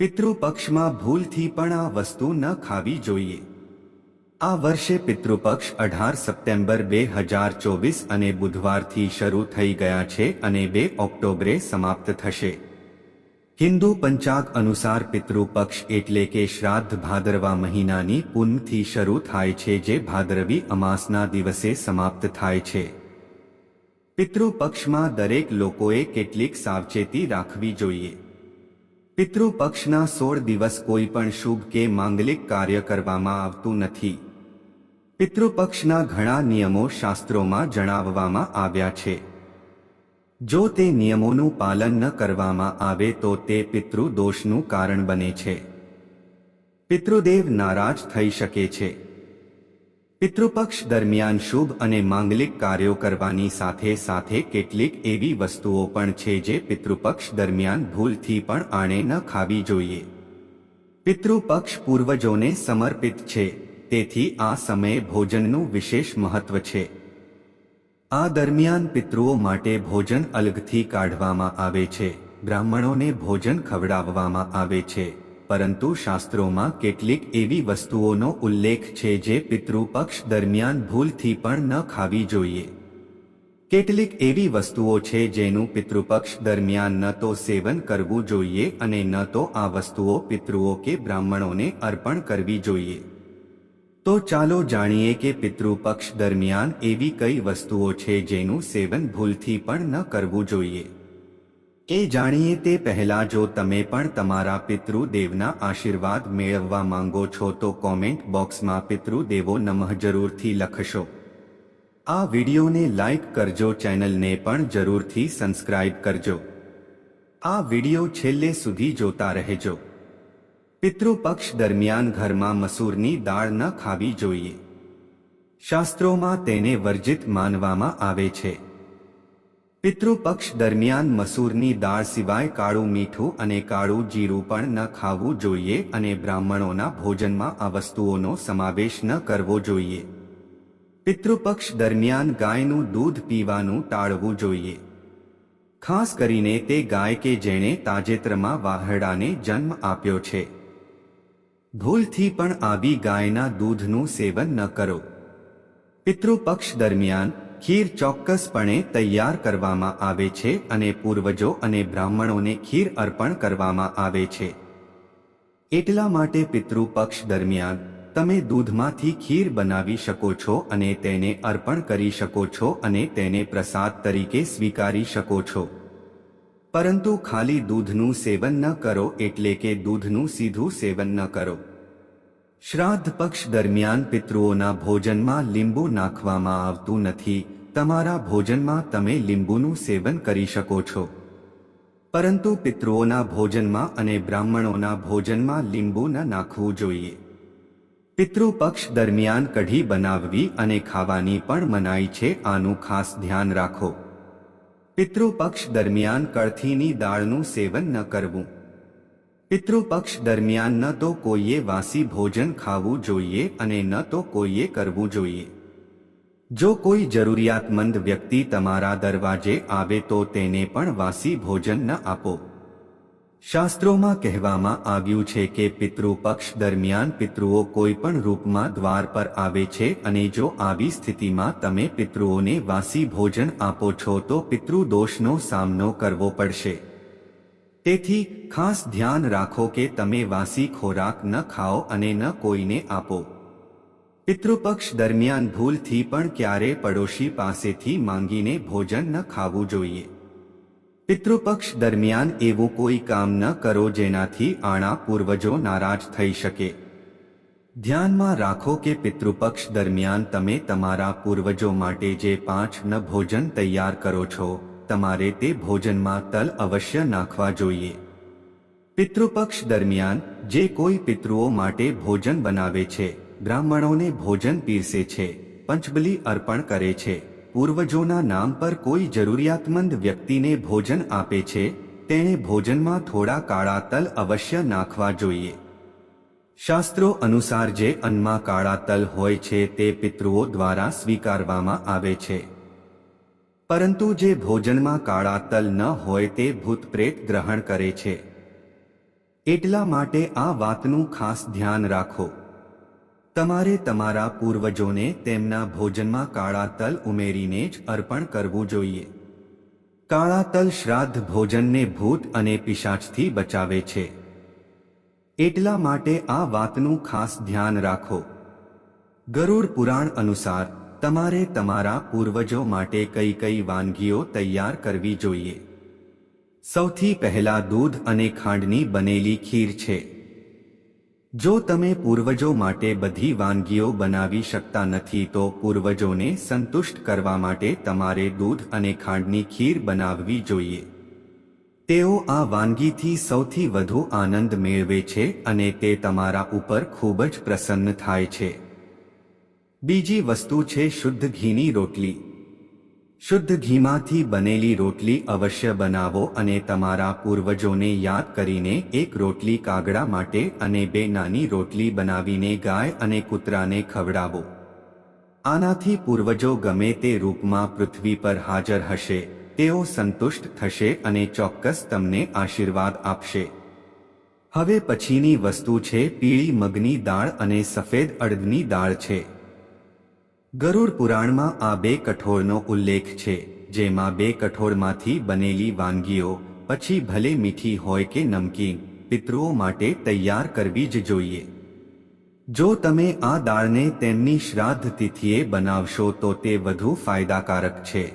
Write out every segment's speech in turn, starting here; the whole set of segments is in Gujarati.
પિતૃપક્ષમાં ભૂલથી પણ આ વસ્તુ ન ખાવી જોઈએ. આ વર્ષે પિતૃપક્ષ અઢાર સપ્ટેમ્બર બે હજાર ચોવીસ અને બુધવારથી શરૂ થઈ ગયા છે અને બે ઓક્ટોબરે સમાપ્ત થશે. હિન્દુ પંચાગ અનુસાર પિતૃપક્ષ એટલે કે શ્રાદ્ધ ભાદરવા મહિનાની પૂનમથી શરૂ થાય છે જે ભાદરવી અમાસના દિવસે સમાપ્ત થાય છે. પિતૃપક્ષમાં દરેક લોકોએ કેટલીક સાવચેતી રાખવી જોઈએ. પિતૃપક્ષના સોળ દિવસ કોઈ પણ શુભ કે માંગલિક કાર્ય કરવામાં આવતું નથી. પિતૃપક્ષના ઘણા નિયમો શાસ્ત્રોમાં જણાવવામાં આવ્યા છે. જો તે નિયમોનું પાલન ન કરવામાં આવે તો તે પિતૃદોષનું કારણ બને છે. પિતૃદેવ નારાજ થઈ શકે છે. પિતૃપક્ષ દરમિયાન શુભ અને માંગલિક કાર્યો કરવાની સાથે સાથે કેટલીક એવી વસ્તુઓ પણ છે જે પિતૃપક્ષ દરમિયાન ભૂલથી પણ આણે ન ખાવી જોઈએ. પિતૃપક્ષ પૂર્વજોને સમર્પિત છે, તેથી આ સમયે ભોજનનું વિશેષ મહત્વ છે. આ દરમિયાન પિતૃઓ માટે ભોજન અલગથી કાઢવામાં આવે છે, બ્રાહ્મણોને ભોજન ખવડાવવામાં આવે છે. પરંતુ શાસ્ત્રોમાં કેટલીક એવી વસ્તુઓનો ઉલ્લેખ છે જે પિતૃપક્ષ દરમિયાન ભૂલથી પણ ન ખાવી જોઈએ. કેટલીક એવી વસ્તુઓ છે જેનું પિતૃપક્ષ દરમિયાન ન તો સેવન કરવું જોઈએ અને ન તો આ વસ્તુઓ પિતૃઓ કે બ્રાહ્મણોને અર્પણ કરવી જોઈએ. તો ચાલો જાણીએ કે પિતૃપક્ષ દરમિયાન એવી કઈ વસ્તુઓ છે જેનું સેવન ભૂલથી પણ ન કરવું જોઈએ. એ જાણીએ તે પહેલા જો તમે પણ તમારા પિતૃદેવના આશીર્વાદ મેળવવા માંગો છો તો કોમેન્ટ બોક્સમાં પિતૃદેવો નમઃ જરૂરથી લખશો. આ વિડીયોને લાઇક કરજો, ચેનલને પણ જરૂરથી સબસ્ક્રાઇબ કરજો. આ વીડિયો છેલ્લે સુધી જોતા રહેજો. પિતૃપક્ષ દરમિયાન ઘરમાં મસૂરની દાળ ન ખાવી જોઈએ. શાસ્ત્રોમાં તેને વર્જિત માનવામાં આવે છે. પિતૃપક્ષ દરમિયાન મસૂરની દાળ સિવાય કાળું મીઠું અને કાળું જીરું પણ ન ખાવું જોઈએ અને બ્રાહ્મણોના ભોજનમાં આ વસ્તુઓનો સમાવેશ ન કરવો જોઈએ. પિતૃપક્ષ દરમિયાન ગાયનું દૂધ પીવાનું ટાળવું જોઈએ. ખાસ કરીને તે ગાય કે જેણે તાજેતરમાં વાહડાને જન્મ આપ્યો છે. ભૂલથી પણ આવી ગાયના દૂધનું સેવન ન કરો. પિતૃપક્ષ દરમિયાન ખીર ચોક્કસપણે તૈયાર કરવામાં આવે છે અને પૂર્વજો અને બ્રાહ્મણોને ખીર અર્પણ કરવામાં આવે છે. એટલા માટે પિતૃપક્ષ દરમિયાન, તમે દૂધમાંથી ખીર બનાવી શકો છો અને તેને અર્પણ કરી શકો છો અને તેને પ્રસાદ તરીકે સ્વીકારી શકો છો. પરંતુ ખાલી દૂધનું સેવન ન કરો એટલે કે દૂધનું સીધું સેવન ન કરો. શ્રાદ્ધ પક્ષ દરમિયાન પિતૃઓના ભોજનમાં લીંબુ નાખવામાં આવતું નથી. તમારા ભોજનમાં તમે લીંબુનું સેવન કરી શકો છો. પરંતુ પિતૃઓના ભોજનમાં અને બ્રાહ્મણોના ભોજનમાં લીંબુ ન નાખવું જોઈએ. પિતૃપક્ષ દરમિયાન કઢી બનાવવી અને ખાવાની પણ મનાઈ છે. આનું ખાસ ધ્યાન રાખો. પિતૃપક્ષ દરમિયાન કળથીની દાળનું સેવન ન કરવું. પિતૃપક્ષ દરમિયાન ન તો કોઈએ વાસી ભોજન ખાવું જોઈએ અને ન તો કોઈએ કરવું જોઈએ. જો કોઈ જરૂરિયાતમંદ વ્યક્તિ તમારા દરવાજે આવે તો તેને પણ વાસી ભોજન ન આપો. શાસ્ત્રોમાં કહેવામાં આવ્યું છે કે પિતૃપક્ષ દરમિયાન પિતૃઓ કોઈ પણ રૂપમાં દ્વાર પર આવે છે અને જો આવી સ્થિતિમાં તમે પિતૃઓને વાસી ભોજન આપો છો તો પિતૃદોષનો સામનો કરવો પડશે. તેથી ખાસ ધ્યાન રાખો કે તમે વાસી ખોરાક ન ખાઓ અને ન કોઈને આપો. પિતૃપક્ષ દરમિયાન ભૂલથી પણ ક્યારે પડોશી પાસેથી માંગીને ભોજન ન ખાવું જોઈએ. પિતૃપક્ષ દરમિયાન એવું કોઈ કામ ન કરો જેનાથી આણા પૂર્વજો નારાજ થઈ શકે. ધ્યાનમાં રાખો કે પિતૃપક્ષ દરમિયાન તમે તમારા પૂર્વજો માટે જે પાંચ ન ભોજન તૈયાર કરો છો. તમારે તે ભોજનમાં તલ અવશ્ય નાખવા જોઈએ. પિતૃપક્ષ દરમિયાન જે કોઈ પિતૃઓ માટે ભોજન બનાવે છે, બ્રાહ્મણોને ભોજન પીરસે છે, પંચબલી અર્પણ કરે છે, પૂર્વજોના નામ પર કોઈ જરૂરિયાતમંદ વ્યક્તિને ભોજન આપે છે, તેણે ભોજનમાં થોડા કાળા તલ અવશ્ય નાખવા જોઈએ. શાસ્ત્રો અનુસાર જે અન્નમાં કાળા તલ હોય છે, તે પિતૃઓ દ્વારા સ્વીકારવામાં આવે છે. પરંતુ જે ભોજનમાં કાળા તલ ન હોય તે ભૂત પ્રેત ગ્રહણ કરે છે. એટલા માટે આ વાતનું ખાસ ધ્યાન રાખો. તમારે તમારા પૂર્વજોને તેમના ભોજનમાં કાળા તલ ઉમેરીને જ અર્પણ કરવું જોઈએ. કાળા તલ શ્રાદ્ધ ભોજનને ભૂત અને પિશાચથી બચાવે છે. એટલા માટે આ વાતનું ખાસ ધ્યાન રાખો. ગરુડ પુરાણ અનુસાર તમારે તમારા પૂર્વજો માટે કઈ કઈ વાનગીઓ તૈયાર કરવી જોઈએ? સૌથી પહેલા દૂધ અને ખાંડની બનેલી ખીર છે. જો તમે પૂર્વજો માટે બધી વાનગીઓ બનાવી શકતા નથી તો પૂર્વજોને સંતુષ્ટ કરવા માટે તમારે દૂધ અને ખાંડની ખીર બનાવવી જોઈએ. તેઓ આ વાનગીથી સૌથી વધુ આનંદ મેળવે છે અને તે તમારા ઉપર ખૂબ જ પ્રસન્ન થાય છે. બીજી વસ્તુ છે શુદ્ધ ઘીની રોટલી. શુદ્ધ ઘીમાંથી બનેલી રોટલી અવશ્ય બનાવો અને તમારા પૂર્વજોને યાદ કરીને એક રોટલી કાગડા માટે અને બે નાની રોટલી બનાવીને ગાય અને કૂતરાને ખવડાવો. આનાથી પૂર્વજો ગમે તે રૂપમાં પૃથ્વી પર હાજર હશે, તેઓ સંતુષ્ટ થશે અને ચોક્કસ તમને આશીર્વાદ આપશે. હવે પછીની વસ્તુ છે પીળી મગની દાળ અને સફેદ અડદની દાળ છે. ગરુડ પુરાણમાં આ બે કઠોળનો ઉલ્લેખ છે, જેમાં બે કઠોળમાંથી બનેલી વાનગીઓ, પછી ભલે મીઠી હોય કે નમકીન, પિતૃઓ માટે તૈયાર કરવી જ જોઈએ. જો તમે આ દાળને તેમની શ્રાદ્ધ તિથિએ બનાવશો તો તે વધુ ફાયદાકારક છે.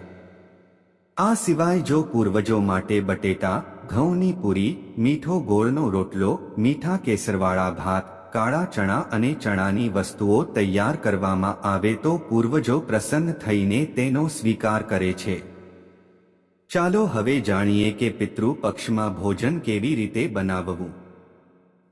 આ સિવાય જો પૂર્વજો માટે બટેટા, ઘઉંની પૂરી, મીઠો ગોળનો રોટલો, મીઠા કેસરવાળા ભાત કાળા ચણા અને ચણાની વસ્તુઓ તૈયાર કરવામાં આવે તો પૂર્વજો પ્રસન્ન થઈને તેનો સ્વીકાર કરે છે. ચાલો હવે જાણીએ કે પિતૃ પક્ષમાં ભોજન કેવી રીતે બનાવવું.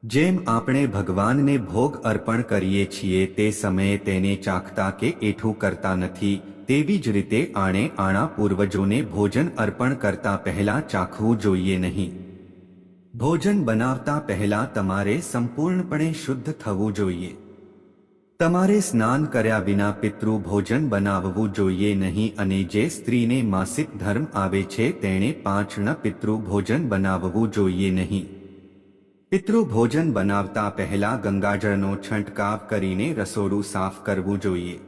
જેમ આપણે ભગવાનને ભોગ અર્પણ કરીએ છીએ તે સમયે તેને ચાખતા કે એઠું કરતા નથી, તેવી જ રીતે આણે આણા પૂર્વજોને ભોજન અર્પણ કરતા પહેલા ચાખવું જોઈએ નહીં. ભોજન બનાવતા પહેલા તમારે સંપૂર્ણપણે શુદ્ધ થવું જોઈએ. તમારે સ્નાન કર્યા વિના પિતૃ ભોજન બનાવવું જોઈએ નહીં અને જે સ્ત્રીને માસિક ધર્મ આવે છે તેણે પાંચ ન પિતૃ ભોજન બનાવવું જોઈએ નહીં. પિતૃ ભોજન બનાવતા પહેલા ગંગાજળનો છંટકાવ કરીને રસોડું સાફ કરવું જોઈએ.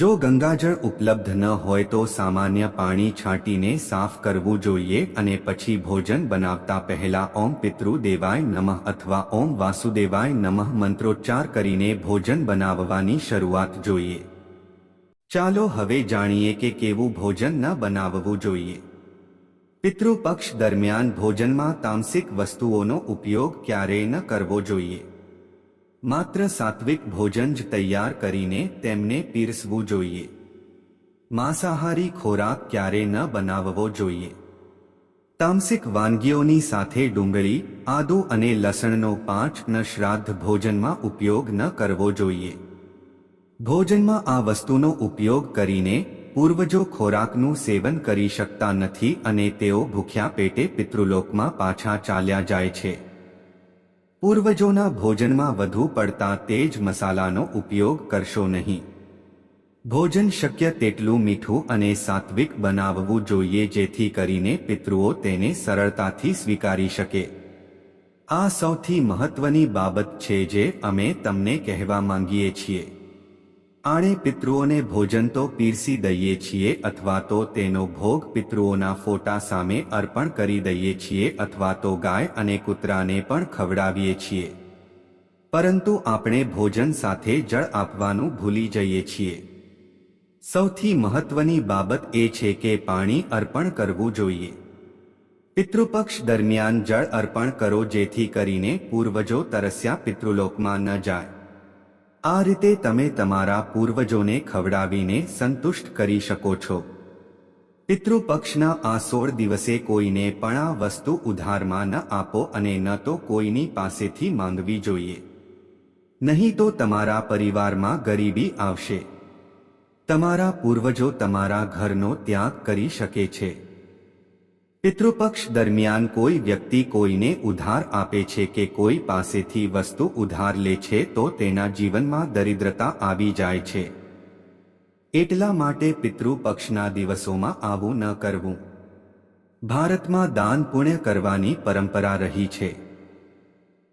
જો ગંગાજળ ઉપલબ્ધ ન હોય તો સામાન્ય પાણી છાંટીને સાફ કરવું જોઈએ અને પછી ભોજન બનાવતા પહેલા ઓમ પિતૃ દેવાય નમઃ અથવા ઓમ વાસુદેવાય નમઃ મંત્રોચ્ચાર કરીને ભોજન બનાવવાની શરૂઆત જોઈએ. ચાલો હવે જાણીએ કે કેવું ભોજન ન બનાવવું જોઈએ. પિતૃપક્ષ દરમિયાન ભોજનમાં તામસિક વસ્તુઓનો ઉપયોગ ક્યારેય ન કરવો જોઈએ. માત્ર સાત્વિક ભોજન જ તૈયાર કરીને તેમને પીરસવું જોઈએ. માંસાહારી ખોરાક ક્યારે ન બનાવવો જોઈએ. તામસિક વાનગીઓની સાથે ડુંગળી, આદુ અને લસણનો પાંચ ન શ્રાદ્ધ ભોજનમાં ઉપયોગ ન કરવો જોઈએ. ભોજનમાં આ વસ્તુનો ઉપયોગ કરીને પૂર્વજો ખોરાકનું સેવન કરી શકતા નથી અને તેઓ ભૂખ્યા પેટે પિતૃલોકમાં પાછા ચાલ્યા જાય છે. પૂર્વજોના ભોજનમાં વધુ પડતા તેજ મસાલાનો ઉપયોગ કરશો નહીં. ભોજન શક્ય તેટલું મીઠું અને સાત્વિક બનાવવું જોઈએ જેથી કરીને પિતૃઓ તેને સરળતાથી સ્વીકારી શકે. આ સૌથી મહત્વની બાબત છે જે અમે તમને કહેવા માંગીએ છીએ. આણે પિતૃઓને ભોજન તો પીરસી દઈએ છીએ અથવા તો તેનો ભોગ પિતૃઓના ફોટા સામે અર્પણ કરી દઈએ છીએ અથવા તો ગાય અને કૂતરાને પણ ખવડાવીએ છીએ. પરંતુ આપણે ભોજન સાથે જળ આપવાનું ભૂલી જઈએ છીએ. સૌથી મહત્વની બાબત એ છે કે પાણી અર્પણ કરવું જોઈએ. પિતૃપક્ષ દરમિયાન જળ અર્પણ કરો જેથી કરીને પૂર્વજો તરસ્યા પિતૃલોકમાં ન જાય. આ રીતે તમે તમારા પૂર્વજોને ખવડાવીને સંતુષ્ટ કરી શકો છો. પિતૃપક્ષના આ સોળ દિવસે કોઈને પણ આ વસ્તુ ઉધારમાં ન આપો અને ન તો કોઈની પાસેથી માંગવી જોઈએ. નહીં તો તમારા પરિવારમાં ગરીબી આવશે. તમારા પૂર્વજો તમારા ઘરનો ત્યાગ કરી શકે છે. પિતૃપક્ષ દરમિયાન કોઈ વ્યક્તિ કોઈને ઉધાર આપે છે કે કોઈ પાસેથી વસ્તુ ઉધાર લે છે તો તેના જીવનમાં દરિદ્રતા આવી જાય છે. એટલા માટે પિતૃપક્ષના દિવસોમાં આવું ન કરવું. ભારતમાં દાન પુણ્ય કરવાની પરંપરા રહી છે.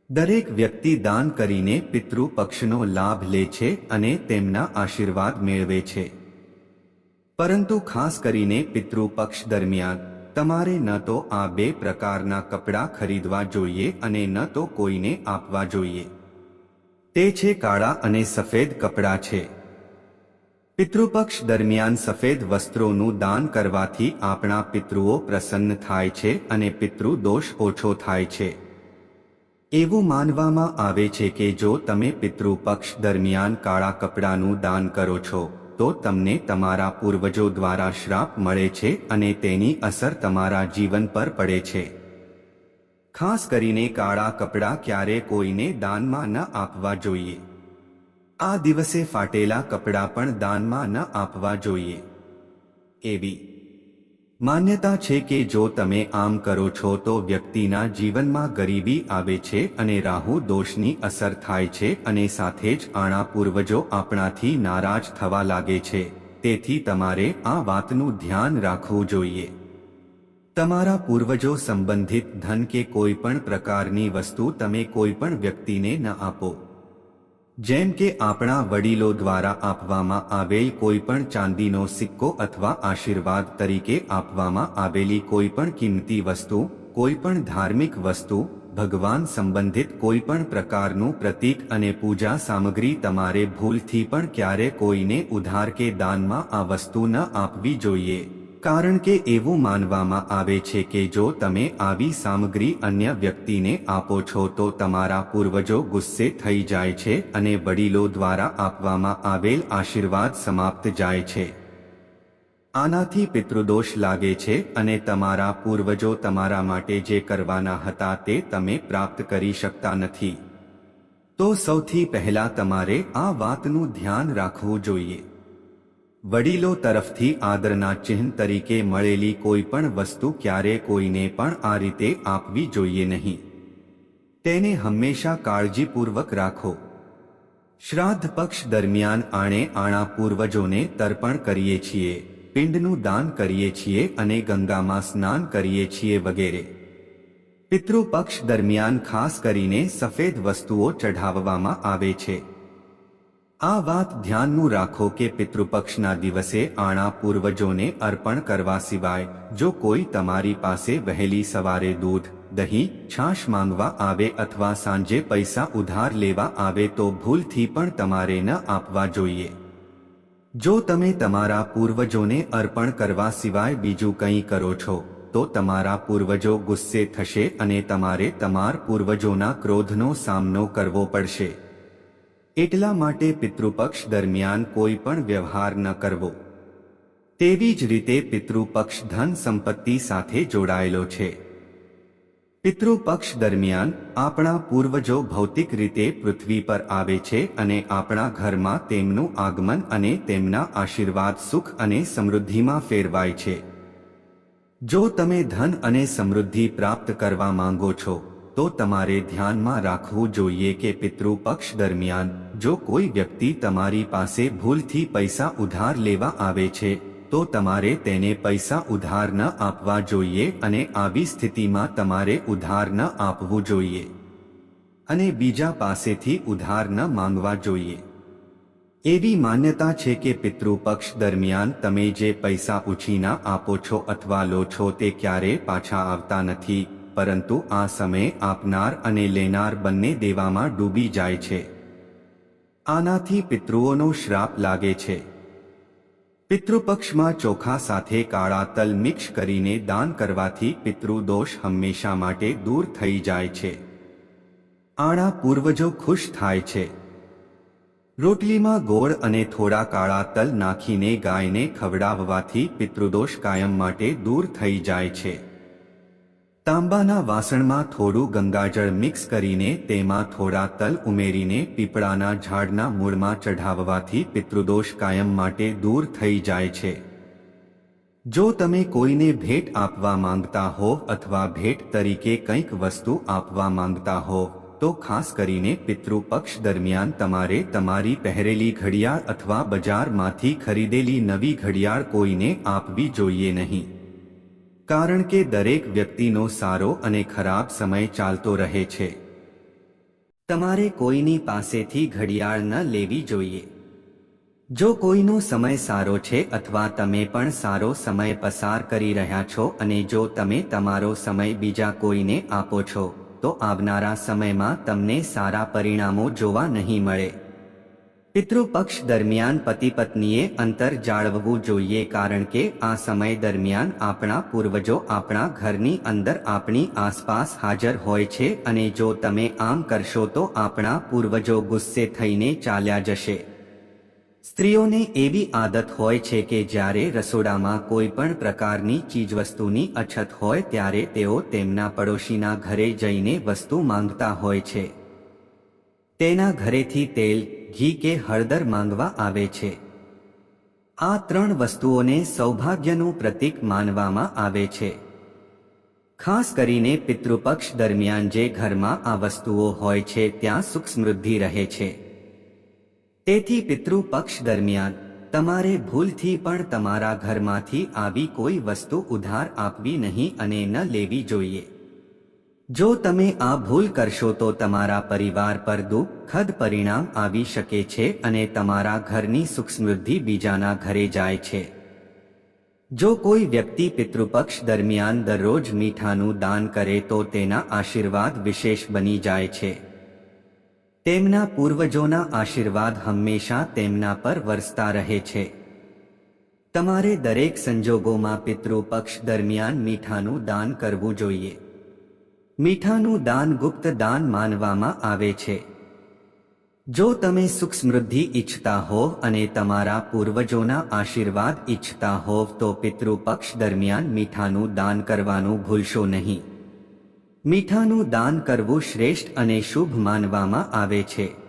દરેક વ્યક્તિ દાન કરીને પિતૃપક્ષનો લાભ લે છે અને તેમના આશીર્વાદ મેળવે છે. પરંતુ ખાસ કરીને પિતૃપક્ષ દરમિયાન તમારે ન તો આ બે પ્રકારના કપડાં ખરીદવા જોઈએ અને ન તો કોઈને આપવા જોઈએ. તે છે કાળા અને સફેદ કપડાં છે. પિતૃપક્ષ દરમિયાન સફેદ વસ્ત્રોનું દાન કરવાથી આપણા પિતૃઓ પ્રસન્ન થાય છે અને પિતૃ દોષ ઓછો થાય છે. એવું માનવામાં આવે છે કે જો તમે પિતૃપક્ષ દરમિયાન કાળા કપડાનું દાન કરો છો તો તમને તમારા પૂર્વજો દ્વારા શ્રાપ મળે છે અને તેની અસર તમારા જીવન પર પડે છે. ખાસ કરીને કાળા કપડાં ક્યારે કોઈને દાનમાં ન આપવા જોઈએ. આ દિવસે ફાટેલા કપડાં પણ દાનમાં ન આપવા જોઈએ. એવી માન્યતા છે કે જો તમે આમ કરો છો તો વ્યક્તિના જીવનમાં ગરીબી આવે છે અને રાહુ દોષની અસર થાય છે અને સાથે જ આણા પૂર્વજો આપણાથી નારાજ થવા લાગે છે. તેથી તમારે આ વાતનું ધ્યાન રાખવું જોઈએ. તમારા પૂર્વજો સંબંધિત ધન કે કોઈ પણ પ્રકારની વસ્તુ તમે કોઈ પણ વ્યક્તિને ન આપો. જેમ કે આપણા વડીલો દ્વારા આપવામાં આવેલ કોઈ પણ ચાંદીનો સિક્કો અથવા આશીર્વાદ તરીકે આપવામાં આવેલી કોઈ પણ કિંમતી વસ્તુ કોઈ પણ ધાર્મિક વસ્તુ, ભગવાન સંબંધિત કોઈ પણ પ્રકારનું પ્રતીક અને પૂજા સામગ્રી તમારે ભૂલથી પણ ક્યારે કોઈને ઉધાર કે દાનમાં આ વસ્તુ ન આપવી જોઈએ. કારણ કે એવું માનવામાં આવે છે કે જો તમે આવી સામગ્રી અન્ય વ્યક્તિને આપો છો તો તમારા પૂર્વજો ગુસ્સે થઈ જાય છે અને વડીલો દ્વારા આપવામાં આવેલ આશીર્વાદ સમાપ્ત જાય છે. આનાથી પિતૃદોષ લાગે છે અને તમારા પૂર્વજો તમારા માટે જે કરવાના હતા તે તમે પ્રાપ્ત કરી શકતા નથી. તો સૌથી પહેલા તમારે આ વાતનું ધ્યાન રાખવું જોઈએ. વડીલો તરફથી આદરના ચિહ્ન તરીકે મળેલી કોઈ પણ વસ્તુ ક્યારે કોઈને પણ આ રીતે આપવી જોઈએ નહીં. તેને હંમેશા કાળજીપૂર્વક રાખો. શ્રાદ્ધ પક્ષ દરમિયાન આણે આણા પૂર્વજોને તર્પણ કરીએ છીએ, પિંડનું દાન કરીએ છીએ અને ગંગામાં સ્નાન કરીએ છીએ વગેરે. પિતૃપક્ષ દરમિયાન ખાસ કરીને સફેદ વસ્તુઓ ચઢાવવામાં આવે છે. આ વાત ધ્યાનનું રાખો કે પિતૃપક્ષના દિવસે આણા પૂર્વજોને અર્પણ કરવા સિવાય, જો કોઈ તમારી પાસે વહેલી સવારે દૂધ, દહીં, છાશ માંગવા આવે અથવા સાંજે પૈસા ઉધાર લેવા આવે તો ભૂલથી પણ તમારે ન આપવા જોઈએ. જો તમે તમારા પૂર્વજોને અર્પણ કરવા સિવાય બીજું કંઈ કરો છો, તો તમારા પૂર્વજો ગુસ્સે થશે અને તમારે તમાર પૂર્વજોના ક્રોધનો સામનો કરવો પડશે. એટલા માટે પિતૃપક્ષ દરમિયાન કોઈ પણ વ્યવહાર ન કરવો. તેવી જ રીતે પિતૃપક્ષ ધન સંપત્તિ સાથે જોડાયેલો છે. પિતૃપક્ષ દરમિયાન આપણા પૂર્વજો ભૌતિક રીતે પૃથ્વી પર આવે છે અને આપણા ઘરમાં તેમનું આગમન અને તેમના આશીર્વાદ સુખ અને સમૃદ્ધિમાં ફેરવાય છે. જો તમે ધન અને સમૃદ્ધિ પ્રાપ્ત કરવા માંગો છો, તો તમારે ધ્યાનમાં રાખવું જોઈએ કે પિતૃપક્ષ દરમિયાન જો કોઈ વ્યક્તિ તમારી પાસે ભૂલથી પૈસા ઉધાર લેવા આવે છે, તો તમારે તેને પૈસા ઉધાર ન આપવા જોઈએ અને આવી સ્થિતિમાં તમારે ઉધાર ન આપવું જોઈએ. અને બીજા પાસેથી ઉધાર ન માંગવા જોઈએ. એવી માન્યતા છે કે પિતૃપક્ષ દરમિયાન તમે જે પૈસા ઉછીના આપો છો અથવા લો છો તે ક્યારે પાછા આવતા નથી, પરંતુ આ સમયે આપનાર અને લેનાર બંને દેવામાં ડૂબી જાય છે. આનાથી પિતૃઓનો શ્રાપ લાગે છે. પિતૃપક્ષમાં ચોખા સાથે કાળા તલ મિક્સ કરીને દાન કરવાથી પિતૃદોષ હંમેશા માટે દૂર થઈ જાય છે. આણા પૂર્વજો ખુશ થાય છે. રોટલીમાં ગોળ અને થોડા કાળા તલ નાખીને ગાયને ખવડાવવાથી પિતૃદોષ કાયમ માટે દૂર થઈ જાય છે. તાંબાના વાસણમાં થોડું ગંગાજળ મિક્સ કરીને તેમાં થોડા તલ ઉમેરીને પીપળાના ઝાડના મૂળમાં ચઢાવવાથી પિતૃદોષ કાયમ માટે દૂર થઈ જાય છે. જો તમે કોઈને ભેટ આપવા માંગતા હો અથવા ભેટ તરીકે કંઈક વસ્તુ આપવા માંગતા હો, તો ખાસ કરીને પિતૃપક્ષ દરમિયાન તમારે તમારી પહેરેલી ઘડિયાળ અથવા બજારમાંથી ખરીદેલી નવી ઘડિયાળ કોઈને આપવી જોઈએ નહીં. કારણ કે દરેક વ્યક્તિનો સારો અને ખરાબ સમય ચાલતો રહે છે. તમારે કોઈની પાસેથી ઘડિયાળ ન લેવી જોઈએ. જો કોઈનો સમય સારો છે અથવા તમે પણ સારો સમય પસાર કરી રહ્યા છો અને જો તમે તમારો સમય બીજા કોઈને આપો છો, તો આવનારા સમયમાં તમને સારા પરિણામો જોવા નહીં મળે. પિતૃપક્ષ દરમિયાન પતિ પત્નીએ અંતર જાળવવું જોઈએ કારણ કે આ સમય દરમિયાન આપણા પૂર્વજો આપણા ઘરની અંદર આપણી આસપાસ હાજર હોય છે અને જો તમે આમ કરશો તો આપણા પૂર્વજો ગુસ્સે થઈને ચાલ્યા જશે. સ્ત્રીઓને એવી આદત હોય છે કે જ્યારે રસોડામાં કોઈ પણ પ્રકારની ચીજવસ્તુની અછત હોય ત્યારે તેઓ તેમના પડોશીના ઘરે જઈને વસ્તુ માંગતા હોય છે. તેના ઘરેથી તેલ, ઘી કે હળદર માંગવા આવે છે. આ ત્રણ વસ્તુઓને સૌભાગ્યનું પ્રતીક માનવામાં આવે છે. ખાસ કરીને પિતૃપક્ષ દરમિયાન જે ઘરમાં આ વસ્તુઓ હોય છે ત્યાં સુખ સમૃદ્ધિ રહે છે. તેથી પિતૃપક્ષ દરમિયાન, તમારે ભૂલથી પણ તમારા ઘરમાંથી આવી કોઈ વસ્તુ ઉધાર આપવી નહીં અને ન લેવી જોઈએ. જો તમે આ ભૂલ કરશો તો તમારા પરિવાર પર દુઃખદ પરિણામ આવી શકે છે અને તમારા ઘરની સુખ સમૃદ્ધિ બીજાના ઘરે જાય છે. જો કોઈ વ્યક્તિ પિતૃપક્ષ દરમિયાન દરરોજ મીઠાનું દાન કરે તો તેના આશીર્વાદ વિશેષ બની જાય છે. તેમના પૂર્વજોના આશીર્વાદ હંમેશા તેમના પર વરસતા રહે છે. તમારે દરેક સંજોગોમાં પિતૃપક્ષ દરમિયાન મીઠાનું દાન કરવું જોઈએ. મીઠાનું દાન ગુપ્ત દાન માનવામાં આવે છે. જો તમે સુખ સમૃદ્ધિ ઈચ્છતા હોવ અને તમારા પૂર્વજોના આશીર્વાદ ઈચ્છતા હોવ તો પિતૃપક્ષ દરમિયાન મીઠાનું દાન કરવાનું ભૂલશો નહીં. મીઠાનું દાન કરવું શ્રેષ્ઠ અને શુભ માનવામાં આવે છે.